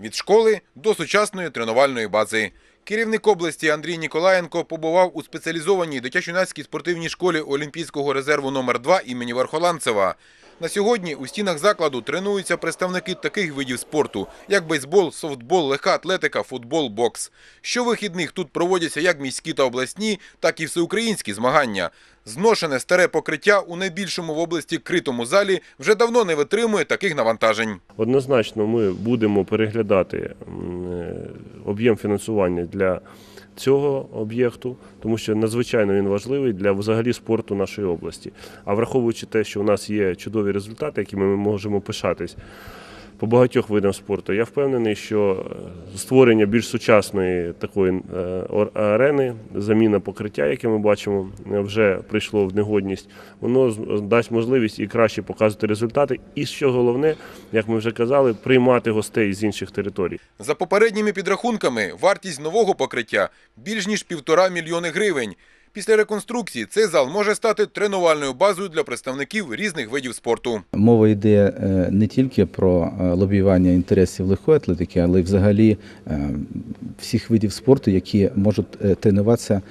від школи до сучасної тренувальної бази. Керівник області Андрій Ніколаєнко побував у спеціалізованій дитячо-юнацькій спортивній школі Олімпійського резерву номер 2 імені Верхоланцева. На сьогодні у стінах закладу тренуються представники таких видів спорту, як бейсбол, софтбол, легка атлетика, футбол, бокс. Щовихідних тут проводяться як міські та обласні, так і всеукраїнські змагання. Зношене старе покриття у найбільшому в області критому залі вже давно не витримує таких навантажень. Однозначно, ми будемо переглядати е, об'єм фінансування для цього об'єкту, тому що надзвичайно він важливий для взагалі спорту нашої області. А враховуючи те, що у нас є чудові результати, якими ми можемо пишатись по багатьох видам спорту, я впевнений, що е, створення більш сучасної такої е, арени, заміна покриття, яке ми бачимо, е, вже прийшло в негодність, воно дасть можливість і краще показувати результати. І що головне, як ми вже казали, приймати гостей з інших територій. За попередніми підрахунками, вартість нового покриття більш ніж півтора мільйони гривень. Після реконструкції цей зал може стати тренувальною базою для представників різних видів спорту. Мова йде е, не тільки про е, лобіювання інтересів легкої атлетики, але й взагалі е, всіх видів спорту, які можуть тренуватися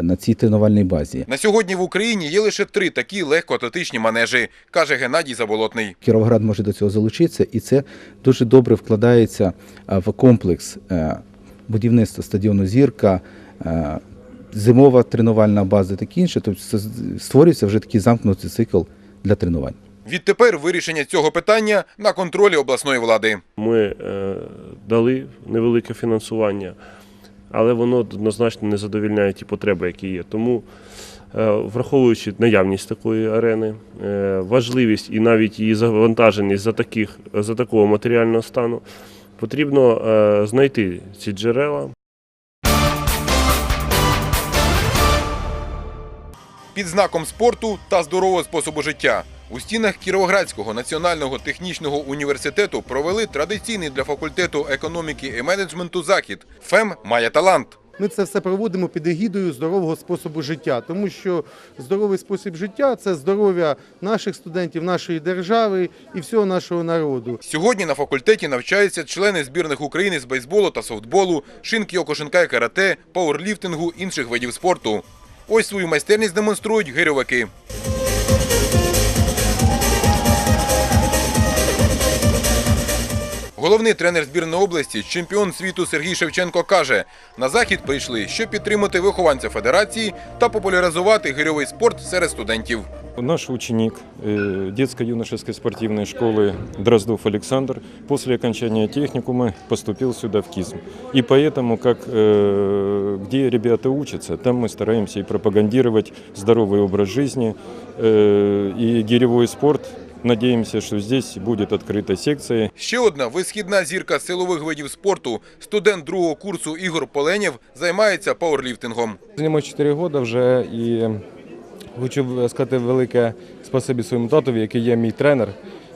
на цій тренувальній базі. На сьогодні в Україні є лише три такі легкоатлетичні манежі, каже Геннадій Заболотний. Кіровоград може до цього залучитися, і це дуже добре вкладається в комплекс будівництва стадіону Зірка. Зимова тренувальна база, таке інше, тобто це створюється вже такий замкнутий цикл для тренувань. Відтепер вирішення цього питання на контролі обласної влади. Ми е, дали невелике фінансування, але воно однозначно не задовільняє ті потреби, які є. Тому, е, враховуючи наявність такої арени, е, важливість і навіть її завантаженість за, таких, за такого матеріального стану, потрібно е, знайти ці джерела. Під знаком спорту та здорового способу життя у стінах Кіровоградського національного технічного університету провели традиційний для факультету економіки і менеджменту захід. ФЕМ має талант. Ми це все проводимо під егідою здорового способу життя, тому що здоровий спосіб життя це здоров'я наших студентів, нашої держави і всього нашого народу. Сьогодні на факультеті навчаються члени збірних України з бейсболу та софтболу, шинки окошенка і карате, пауерліфтингу, інших видів спорту. Ось свою майстерність демонструють гирьовики. Головний тренер збірної області, чемпіон світу Сергій Шевченко каже, на захід прийшли, щоб підтримати вихованця федерації та популяризувати гирьовий спорт серед студентів. Наш ученик э, детско-юношеской спортивной школы Дроздов Александр после окончания техникума поступил сюда в КИСМ. И поэтому, как, э, где ребята учатся, там мы стараемся и пропагандировать здоровый образ жизни э, и гиревой спорт. Надеемся, что здесь будет открыта секция Ще одна висхідна зірка силових видів спорту, студент другого курсу Ігор Поленєв, займається пауерліфтингом. Займаюся 4 роки вже і хочу сказати велике спасибі своєму татові, який є мій тренер.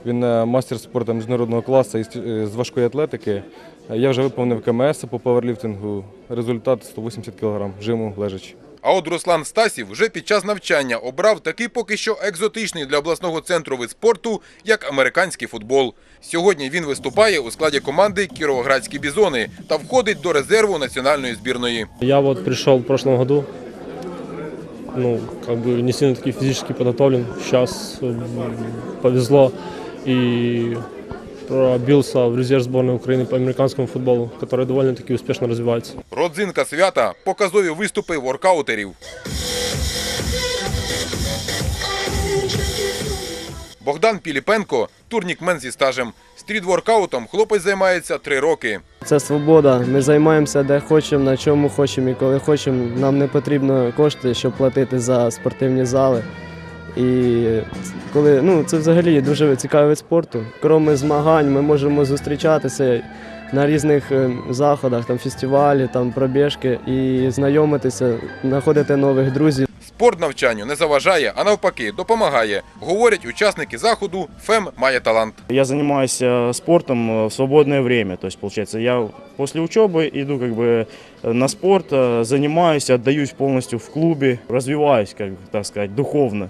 Він е, мастер спорту міжнародного класу е, з важкої атлетики. Я вже виповнив КМС по пауерліфтингу. Результат 180 кг жиму лежачи. А от Руслан Стасів вже під час навчання обрав такий поки що екзотичний для обласного центру вид спорту, як американський футбол. Сьогодні він виступає у складі команди Кіровоградські бізони та входить до резерву національної збірної. Я вот пришел в прошлом году, ну, как бы не сильно таки физически подготовлен. Сейчас м, повезло и пробился в резерв сборной Украины по американскому футболу, который довольно-таки успешно развивается. Родзинка свята показові виступи воркаутерів. Богдан Піліпенко турнікмен зі стажем. Стрітворкаутом хлопець займається три роки. Це свобода. Ми займаємося де хочемо, на чому хочемо і коли хочемо. Нам не потрібно кошти, щоб платити за спортивні зали. І коли ну це взагалі дуже цікавий вид спорту. Крім змагань, ми можемо зустрічатися на різних е, заходах, там фестивалі, там пробіжки і знайомитися, знаходити нових друзів. Спорт навчанню не заважає, а навпаки, допомагає. Говорять учасники заходу, ФЕМ має талант. Я занимаюсь э, спортом э, в свободное время. То есть, получается, я после учебы иду как бы э, на спорт, э, занимаюсь, отдаюсь полностью в клубе, развиваюсь, как бы, так сказать, духовно.